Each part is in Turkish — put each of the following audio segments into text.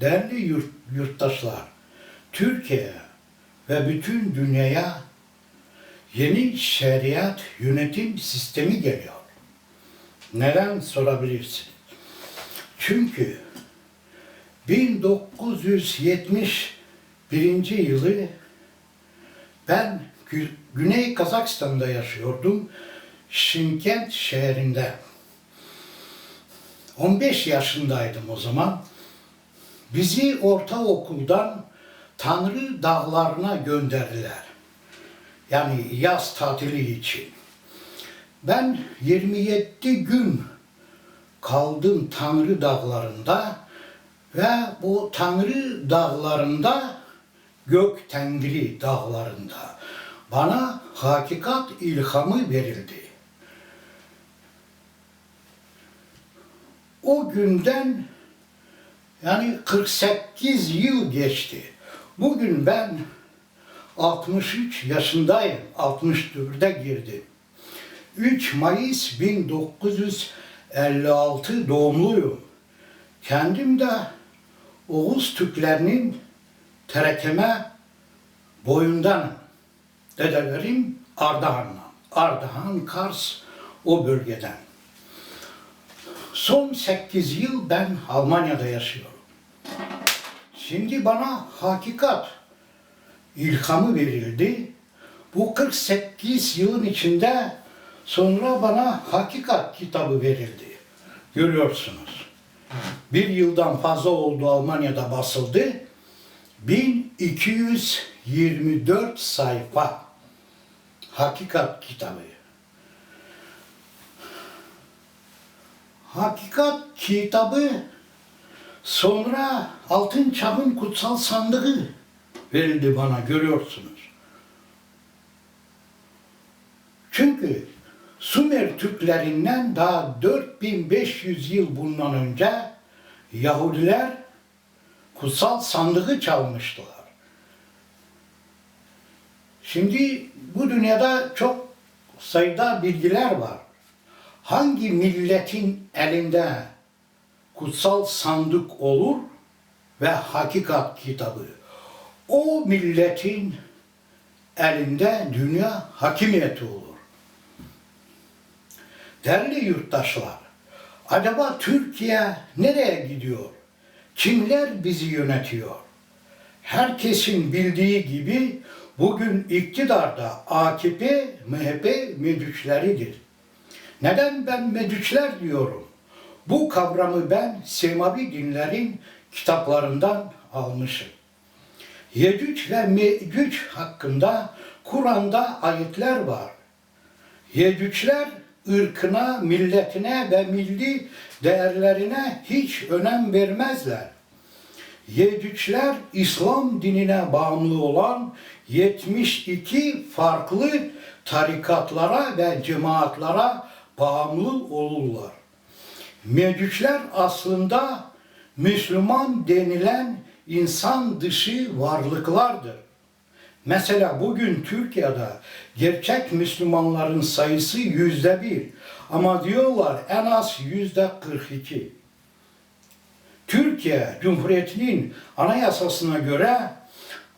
değerli yurt, yurttaşlar, Türkiye ve bütün dünyaya yeni şeriat yönetim sistemi geliyor. Neden sorabilirsiniz? Çünkü 1971 yılı ben Gü- Güney Kazakistan'da yaşıyordum. Şimkent şehrinde. 15 yaşındaydım o zaman. Bizi ortaokuldan Tanrı Dağları'na gönderdiler. Yani yaz tatili için. Ben 27 gün kaldım Tanrı Dağları'nda ve bu Tanrı Dağları'nda Gök Tengri Dağları'nda bana hakikat ilhamı verildi. O günden yani 48 yıl geçti. Bugün ben 63 yaşındayım. 64'e girdim. 3 Mayıs 1956 doğumluyum. Kendim de Oğuz Türklerinin terekeme boyundanım. Dedelerim Ardahan'dan. Ardahan, Kars o bölgeden. Son 8 yıl ben Almanya'da yaşıyorum. Şimdi bana hakikat ilhamı verildi. Bu 48 yılın içinde sonra bana hakikat kitabı verildi. Görüyorsunuz. Bir yıldan fazla oldu Almanya'da basıldı. 1224 sayfa hakikat kitabı. Hakikat kitabı sonra altın çağın kutsal sandığı verildi bana görüyorsunuz. Çünkü Sümer Türklerinden daha 4500 yıl bundan önce Yahudiler kutsal sandığı çalmıştılar. Şimdi bu dünyada çok sayıda bilgiler var. Hangi milletin elinde kutsal sandık olur ve hakikat kitabı? O milletin elinde dünya hakimiyeti olur. Değerli yurttaşlar, acaba Türkiye nereye gidiyor? Kimler bizi yönetiyor? Herkesin bildiği gibi bugün iktidarda AKP, MHP medüçleridir. Neden ben medüçler diyorum? Bu kavramı ben Semavi dinlerin kitaplarından almışım. Yecüc ve Mecüc hakkında Kur'an'da ayetler var. Yecücler ırkına, milletine ve milli değerlerine hiç önem vermezler. Yecücler İslam dinine bağımlı olan 72 farklı tarikatlara ve cemaatlara bağımlı olurlar. Mecücler aslında Müslüman denilen insan dışı varlıklardır. Mesela bugün Türkiye'de gerçek Müslümanların sayısı yüzde bir. Ama diyorlar en az yüzde 42. Türkiye Cumhuriyeti'nin anayasasına göre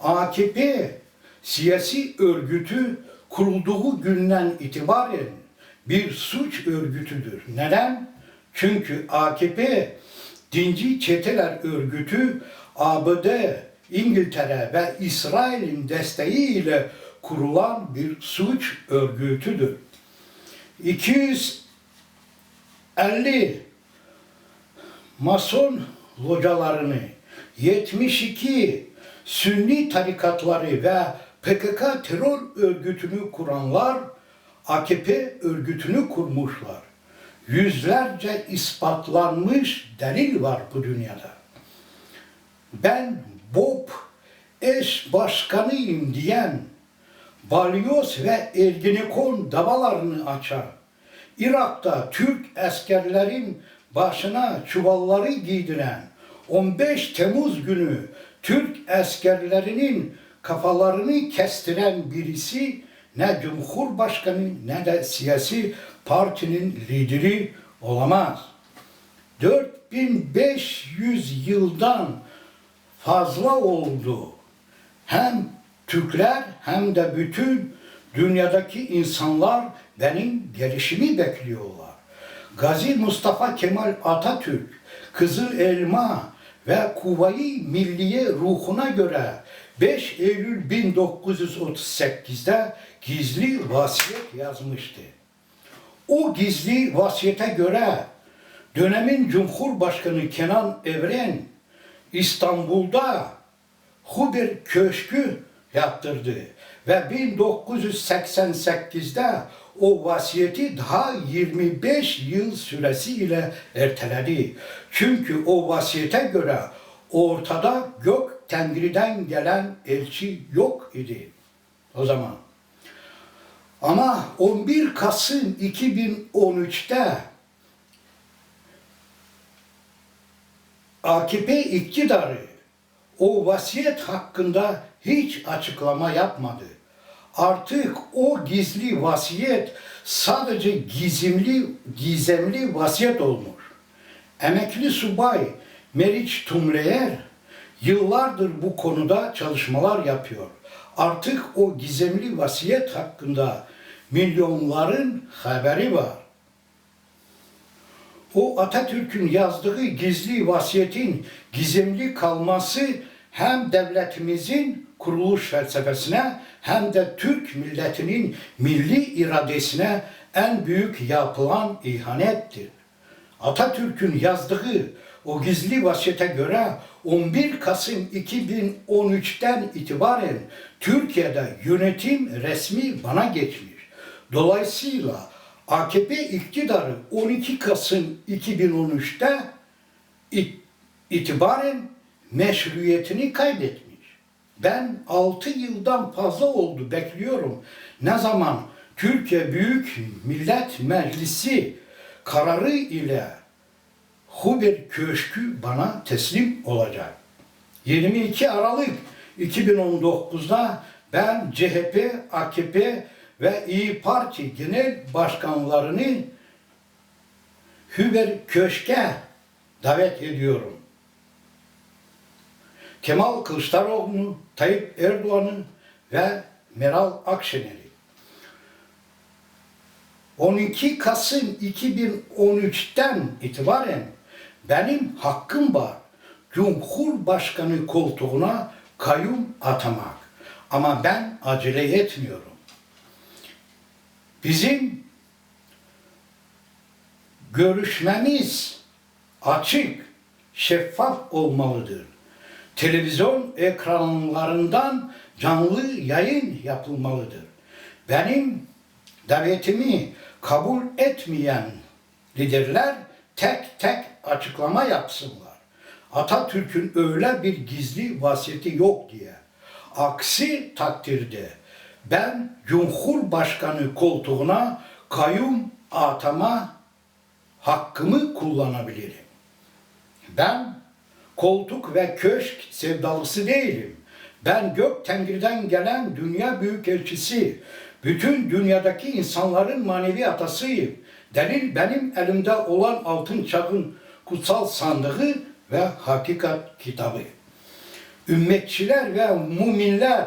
AKP siyasi örgütü kurulduğu günden itibaren bir suç örgütüdür. Neden? Çünkü AKP dinci çeteler örgütü ABD, İngiltere ve İsrail'in desteğiyle kurulan bir suç örgütüdür. 250 Mason localarını, 72 Sünni tarikatları ve PKK terör örgütünü kuranlar AKP örgütünü kurmuşlar. Yüzlerce ispatlanmış delil var bu dünyada. Ben Bob eş başkanıyım diyen balyoz ve Ergenekon davalarını açan, Irak'ta Türk askerlerin başına çuvalları giydiren, 15 Temmuz günü Türk askerlerinin kafalarını kestiren birisi ne Cumhurbaşkanı ne de siyasi partinin lideri olamaz. 4500 yıldan fazla oldu. Hem Türkler hem de bütün dünyadaki insanlar benim gelişimi bekliyorlar. Gazi Mustafa Kemal Atatürk, Kızıl Elma ve Kuvayi Milliye ruhuna göre 5 Eylül 1938'de gizli vasiyet yazmıştı. O gizli vasiyete göre dönemin Cumhurbaşkanı Kenan Evren İstanbul'da Huber Köşkü yaptırdı ve 1988'de o vasiyeti daha 25 yıl süresiyle erteledi. Çünkü o vasiyete göre ortada gök Tengri'den gelen elçi yok idi o zaman. Ama 11 Kasım 2013'te AKP iktidarı o vasiyet hakkında hiç açıklama yapmadı. Artık o gizli vasiyet sadece gizemli gizemli vasiyet olmuş. Emekli subay Meriç Tumreyer yıllardır bu konuda çalışmalar yapıyor. Artık o gizemli vasiyet hakkında milyonların haberi var. O Atatürk'ün yazdığı gizli vasiyetin gizemli kalması hem devletimizin kuruluş felsefesine hem de Türk milletinin milli iradesine en büyük yapılan ihanettir. Atatürk'ün yazdığı o gizli vasiyete göre 11 Kasım 2013'ten itibaren Türkiye'de yönetim resmi bana geçmiş. Dolayısıyla AKP iktidarı 12 Kasım 2013'te it- itibaren meşruiyetini kaybetmiş. Ben 6 yıldan fazla oldu bekliyorum. Ne zaman Türkiye Büyük Millet Meclisi kararı ile Huber Köşkü bana teslim olacak. 22 Aralık 2019'da ben CHP, AKP ve İyi Parti genel başkanlarını Hüber Köşk'e davet ediyorum. Kemal Kılıçdaroğlu'nu, Tayyip Erdoğan'ı ve Meral Akşener'i. 12 Kasım 2013'ten itibaren benim hakkım var Cumhurbaşkanı koltuğuna kayyum atamak. Ama ben acele etmiyorum. Bizim görüşmemiz açık, şeffaf olmalıdır. Televizyon ekranlarından canlı yayın yapılmalıdır. Benim davetimi kabul etmeyen liderler tek tek açıklama yapsınlar. Atatürk'ün öyle bir gizli vasiyeti yok diye. Aksi takdirde ben Cumhurbaşkanı koltuğuna kayyum atama hakkımı kullanabilirim. Ben koltuk ve köşk sevdalısı değilim. Ben gök tengirden gelen dünya büyükelçisi, bütün dünyadaki insanların manevi atasıyım. Delil benim elimde olan altın çağın kutsal sandığı ve hakikat kitabı. Ümmetçiler ve müminler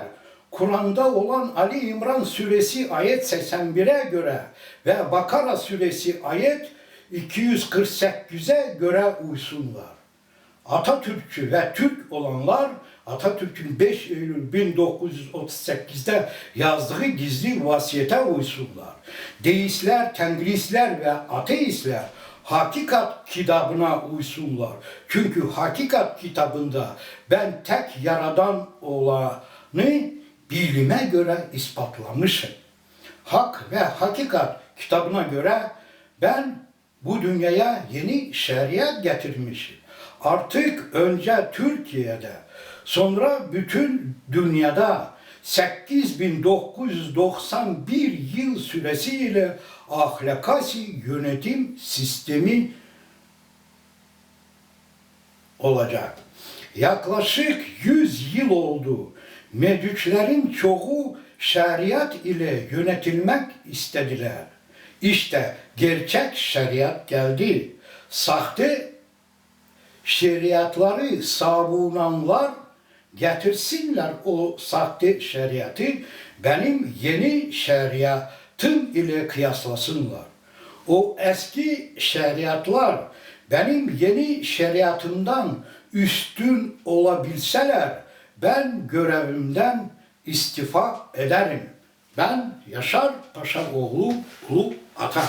Kur'an'da olan Ali İmran suresi ayet 81'e göre ve Bakara suresi ayet 248'e göre uysunlar. Atatürkçü ve Türk olanlar Atatürk'ün 5 Eylül 1938'de yazdığı gizli vasiyete uysunlar. Deistler, tengristler ve ateistler hakikat kitabına uysunlar. Çünkü hakikat kitabında ben tek yaradan olanı bilime göre ispatlamışım. Hak ve hakikat kitabına göre ben bu dünyaya yeni şeriat getirmişim. Artık önce Türkiye'de sonra bütün dünyada 8991 yıl süresiyle ahlakasi yönetim sistemi olacak. Yaklaşık 100 yıl oldu. Medüklerin çoğu şeriat ile yönetilmek istediler. İşte gerçek şeriat geldi. Sahte şeriatları savunanlar getirsinler o sahte şeriatı benim yeni şeriatım ile kıyaslasınlar. O eski şeriatlar benim yeni şeriatımdan üstün olabilseler ben görevimden istifa ederim. Ben Yaşar Paşa oğlu Ulu Ata.